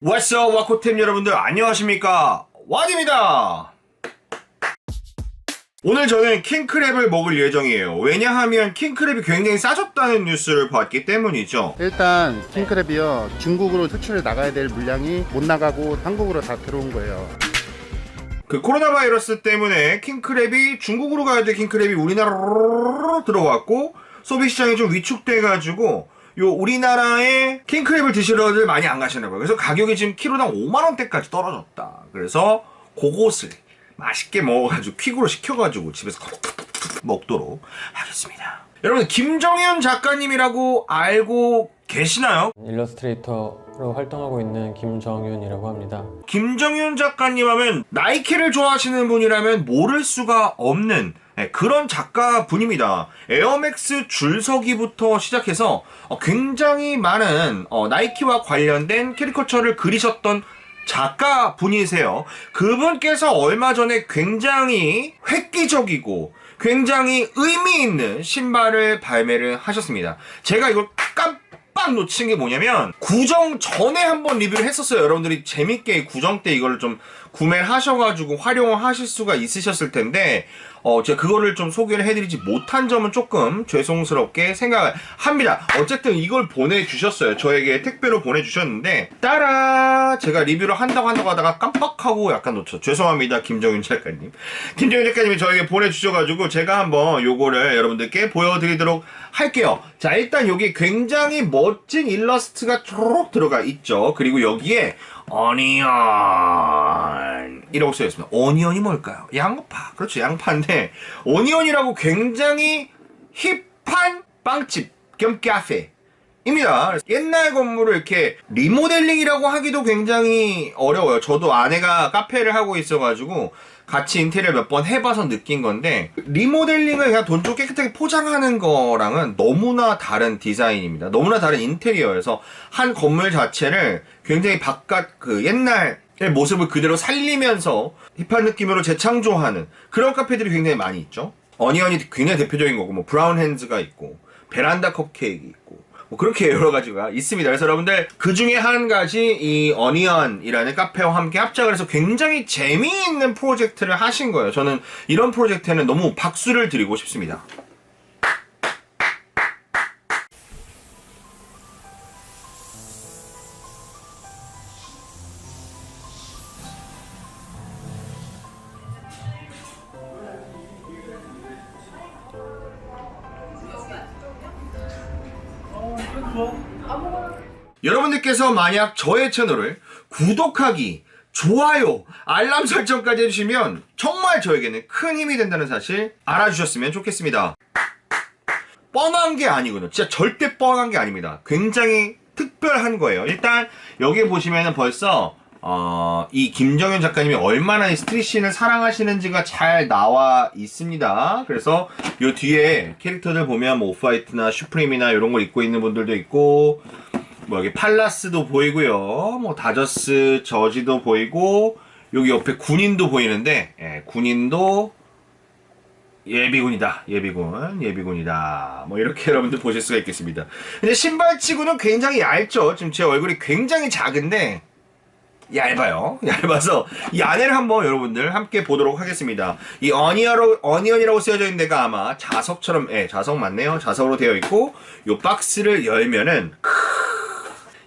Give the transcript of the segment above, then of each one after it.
What's up, 와코템 여러분들 안녕하십니까? 왓입니다. 오늘 저는 킹크랩을 먹을 예정이에요. 왜냐하면 킹크랩이 굉장히 싸졌다는 뉴스를 봤기 때문이죠. 일단 킹크랩이요 중국으로 수출해 나가야 될 물량이 못 나가고 한국으로 다 들어온 거예요. 그 코로나 바이러스 때문에 킹크랩이 중국으로 가야 될 킹크랩이 우리나라로 들어왔고 소비 시장이 좀 위축돼가지고 요 우리나라에 킹크랩을 드시러들 많이 안 가시나 봐요. 그래서 가격이 지금 키로당 5만 원대까지 떨어졌다. 그래서 그것을 맛있게 먹어가지고 퀵으로 시켜가지고 집에서 먹도록 하겠습니다. 여러분 김정현 작가님이라고 알고 계시나요? 일러스트레이터로 활동하고 있는 김정윤이라고 합니다. 김정윤 작가님 하면 나이키를 좋아하시는 분이라면 모를 수가 없는 네, 그런 작가 분입니다. 에어맥스 줄서기부터 시작해서 어, 굉장히 많은 어, 나이키와 관련된 캐리커처를 그리셨던 작가 분이세요. 그분께서 얼마 전에 굉장히 획기적이고 굉장히 의미 있는 신발을 발매를 하셨습니다. 제가 이걸 깜 빡 놓친 게 뭐냐면 구정 전에 한번 리뷰를 했었어요. 여러분들이 재밌게 구정 때 이걸 좀 구매를 하셔가지고 활용하실 수가 있으셨을 텐데 어, 제가 그거를 좀 소개를 해드리지 못한 점은 조금 죄송스럽게 생각을 합니다. 어쨌든 이걸 보내주셨어요. 저에게 택배로 보내주셨는데, 따라! 제가 리뷰를 한다고 한다고 하다가 깜빡하고 약간 놓쳐. 죄송합니다. 김정윤 작가님. 김정윤 작가님이 저에게 보내주셔가지고, 제가 한번 요거를 여러분들께 보여드리도록 할게요. 자, 일단 여기 굉장히 멋진 일러스트가 쭉 들어가 있죠. 그리고 여기에, 어니언 이라고 쓰여 있습니다. 오니언이 뭘까요? 양파. 그렇죠. 양파인데 오니언이라고 굉장히 힙한 빵집 겸 카페. 입니다. 옛날 건물을 이렇게 리모델링이라고 하기도 굉장히 어려워요. 저도 아내가 카페를 하고 있어가지고 같이 인테리어 몇 번 해봐서 느낀 건데 리모델링을 그냥 돈 좀 깨끗하게 포장하는 거랑은 너무나 다른 디자인입니다. 너무나 다른 인테리어여서 한 건물 자체를 굉장히 바깥 그 옛날 의 모습을 그대로 살리면서 힙한 느낌으로 재창조하는 그런 카페들이 굉장히 많이 있죠. 어니언이 굉장히 대표적인 거고 뭐 브라운 핸즈가 있고 베란다 컵케이크 있고 뭐 그렇게 여러 가지가 있습니다. 그래서 여러분들 그 중에 한 가지 이 어니언이라는 카페와 함께 합작을 해서 굉장히 재미있는 프로젝트를 하신 거예요. 저는 이런 프로젝트에는 너무 박수를 드리고 싶습니다. 여러분들께서 만약 저의 채널을 구독하기, 좋아요, 알람 설정까지 해주시면 정말 저에게는 큰 힘이 된다는 사실 알아주셨으면 좋겠습니다. 뻔한 게 아니거든요. 진짜 절대 뻔한 게 아닙니다. 굉장히 특별한 거예요. 일단 여기 보시면은 벌써 어, 이 김정현 작가님이 얼마나 이 스트릿씬을 사랑하시는지가 잘 나와 있습니다. 그래서 요 뒤에 캐릭터들 보면 뭐 오프화이트나 슈프림이나 이런 걸 입고 있는 분들도 있고 뭐 여기 팔라스도 보이고요. 뭐 다저스 저지도 보이고 여기 옆에 군인도 보이는데 예, 군인도 예비군이다. 예비군. 예비군이다. 뭐 이렇게 여러분들 보실 수가 있겠습니다. 근데 신발치고는 굉장히 얇죠. 지금 제 얼굴이 굉장히 작은데 얇아요. 얇아서 이 안에를 한번 여러분들 함께 보도록 하겠습니다. 이 어니언으로, 어니언이라고 쓰여져 있는 데가 아마 자석처럼, 예, 자석 맞네요. 자석으로 되어 있고, 요 박스를 열면은, 크,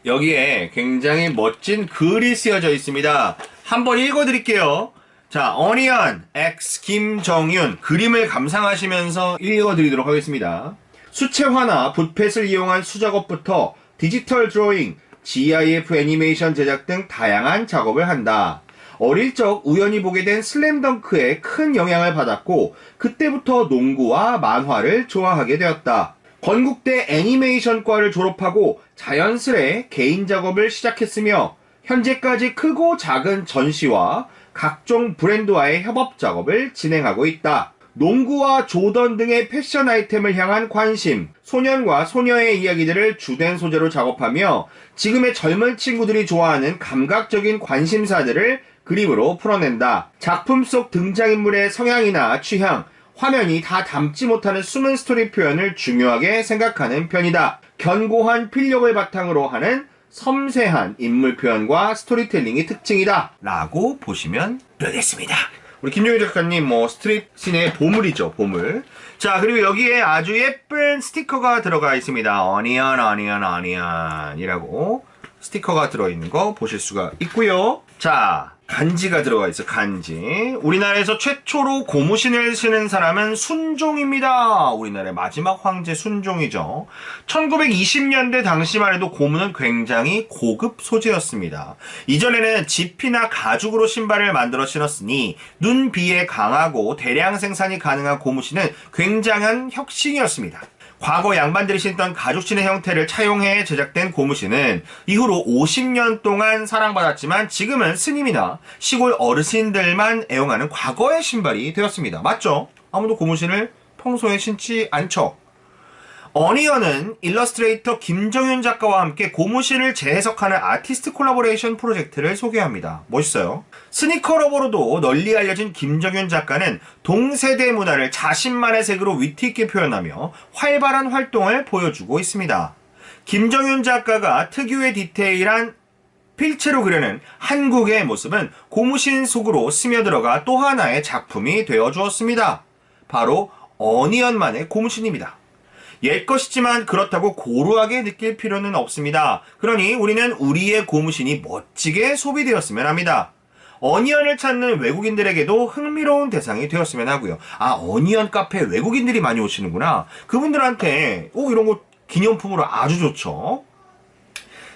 여기에 굉장히 멋진 글이 쓰여져 있습니다. 한번 읽어드릴게요. 자, 어니언 X 김정윤 그림을 감상하시면서 읽어드리도록 하겠습니다. 수채화나 붓펫을 이용한 수작업부터 디지털 드로잉, GIF 애니메이션 제작 등 다양한 작업을 한다. 어릴 적 우연히 보게 된 슬램덩크에 큰 영향을 받았고 그때부터 농구와 만화를 좋아하게 되었다. 건국대 애니메이션과를 졸업하고 자연스레 개인 작업을 시작했으며 현재까지 크고 작은 전시와 각종 브랜드와의 협업 작업을 진행하고 있다. 농구와 조던 등의 패션 아이템을 향한 관심, 소년과 소녀의 이야기들을 주된 소재로 작업하며 지금의 젊은 친구들이 좋아하는 감각적인 관심사들을 그림으로 풀어낸다. 작품 속 등장인물의 성향이나 취향, 화면이 다 담지 못하는 숨은 스토리 표현을 중요하게 생각하는 편이다. 견고한 필력을 바탕으로 하는 섬세한 인물 표현과 스토리텔링이 특징이다. 라고 보시면 되겠습니다. 우리 김종희 작가님, 뭐, 스트릿 씬의 보물이죠, 보물. 자, 그리고 여기에 아주 예쁜 스티커가 들어가 있습니다. 어니언, 어니언, 어니언 이라고 스티커가 들어있는 거 보실 수가 있고요. 자, 간지가 들어가 있어, 간지. 우리나라에서 최초로 고무신을 신은 사람은 순종입니다. 우리나라의 마지막 황제 순종이죠. 1920년대 당시만 해도 고무는 굉장히 고급 소재였습니다. 이전에는 지피나 가죽으로 신발을 만들어 신었으니 눈 비에 강하고 대량 생산이 가능한 고무신은 굉장한 혁신이었습니다. 과거 양반들이 신던 가죽신의 형태를 차용해 제작된 고무신은 이후로 50년 동안 사랑받았지만 지금은 스님이나 시골 어르신들만 애용하는 과거의 신발이 되었습니다. 맞죠? 아무도 고무신을 평소에 신지 않죠? 어니언은 일러스트레이터 김정윤 작가와 함께 고무신을 재해석하는 아티스트 콜라보레이션 프로젝트를 소개합니다. 멋있어요. 스니커 러버로도 널리 알려진 김정윤 작가는 동세대 문화를 자신만의 색으로 위트 있게 표현하며 활발한 활동을 보여주고 있습니다. 김정윤 작가가 특유의 디테일한 필체로 그려낸 한국의 모습은 고무신 속으로 스며들어가 또 하나의 작품이 되어 주었습니다. 바로 어니언만의 고무신입니다. 옛 것이지만 그렇다고 고루하게 느낄 필요는 없습니다. 그러니 우리는 우리의 고무신이 멋지게 소비되었으면 합니다. 어니언을 찾는 외국인들에게도 흥미로운 대상이 되었으면 하고요. 아, 어니언 카페 외국인들이 많이 오시는구나. 그분들한테, 오, 이런 거 기념품으로 아주 좋죠.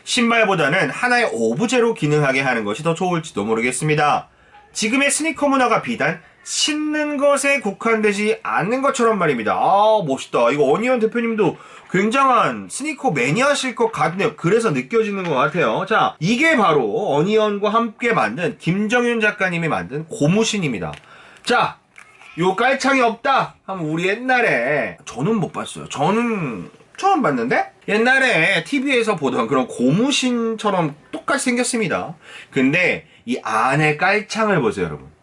신발보다는 하나의 오브제로 기능하게 하는 것이 더 좋을지도 모르겠습니다. 지금의 스니커 문화가 비단 신는 것에 국한되지 않는 것처럼 말입니다. 아, 멋있다. 이거 어니언 대표님도 굉장한 스니커 매니아실 것 같네요. 그래서 느껴지는 것 같아요. 자, 이게 바로 어니언과 함께 만든 김정윤 작가님이 만든 고무신입니다. 자, 요 깔창이 없다 하면 우리 옛날에 저는 못 봤어요. 저는 처음 봤는데 옛날에 TV에서 보던 그런 고무신처럼 똑같이 생겼습니다. 근데 이 안에 깔창을 보세요, 여러분.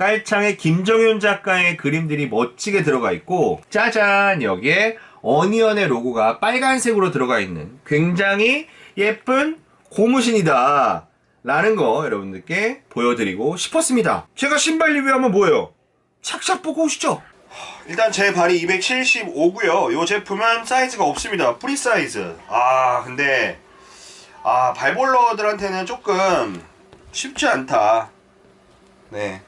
깔창에 김정윤 작가의 그림들이 멋지게 들어가 있고 짜잔! 여기에 어니언의 로고가 빨간색으로 들어가 있는 굉장히 예쁜 고무신이다! 라는 거 여러분들께 보여드리고 싶었습니다. 제가 신발 리뷰하면 뭐예요? 착착 보고 오시죠. 일단 제 발이 275고요. 이 제품은 사이즈가 없습니다. 프리 사이즈. 아 근데 아 발볼러들한테는 조금 쉽지 않다. 네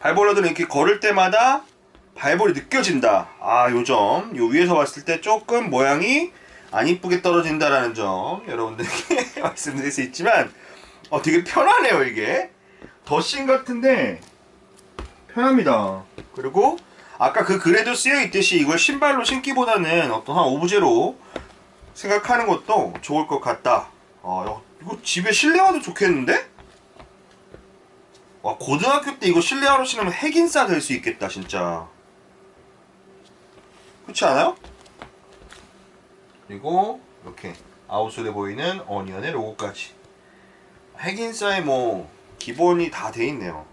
발볼러들은 이렇게 걸을 때마다 발볼이 느껴진다. 아, 요 점. 요 위에서 봤을 때 조금 모양이 안 이쁘게 떨어진다라는 점 여러분들께 말씀드릴 수 있지만 어 되게 편하네요, 이게. 더신 같은데 편합니다. 그리고 아까 그 글에도 쓰여 있듯이 이걸 신발로 신기보다는 어떤 한 오브제로 생각하는 것도 좋을 것 같다. 어, 이거 집에 실내화도 좋겠는데? 와 고등학교 때 이거 실내화로 신으면 핵인싸 될 수 있겠다 진짜. 그렇지 않아요? 그리고 이렇게 아웃솔에 보이는 어니언의 로고까지. 핵인싸의 뭐 기본이 다 돼 있네요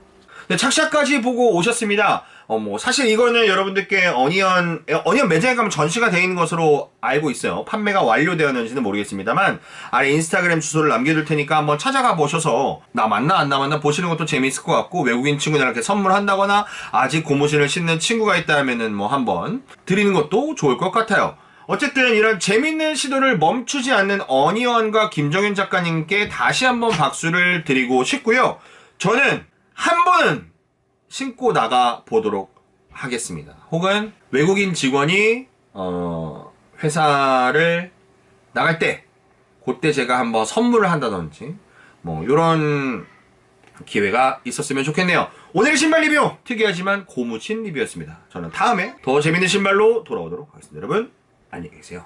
네, 착샷까지 보고 오셨습니다. 어, 뭐, 사실 이거는 여러분들께 어니언, 어니언 매장에 가면 전시가 되어 있는 것으로 알고 있어요. 판매가 완료되었는지는 모르겠습니다만, 아래 인스타그램 주소를 남겨둘 테니까 한번 찾아가 보셔서, 나 맞나 안 남았나 보시는 것도 재미있을 것 같고, 외국인 친구들한테 선물한다거나, 아직 고무신을 신는 친구가 있다면은 뭐 한번 드리는 것도 좋을 것 같아요. 어쨌든 이런 재밌는 시도를 멈추지 않는 어니언과 김정윤 작가님께 다시 한번 박수를 드리고 싶고요. 저는 한 번은 신고 나가 보도록 하겠습니다. 혹은 외국인 직원이 어 회사를 나갈 때 그때 제가 한번 선물을 한다든지 뭐 이런 기회가 있었으면 좋겠네요. 오늘의 신발 리뷰 특이하지만 고무신 리뷰였습니다. 저는 다음에 더 재밌는 신발로 돌아오도록 하겠습니다. 여러분 안녕히 계세요.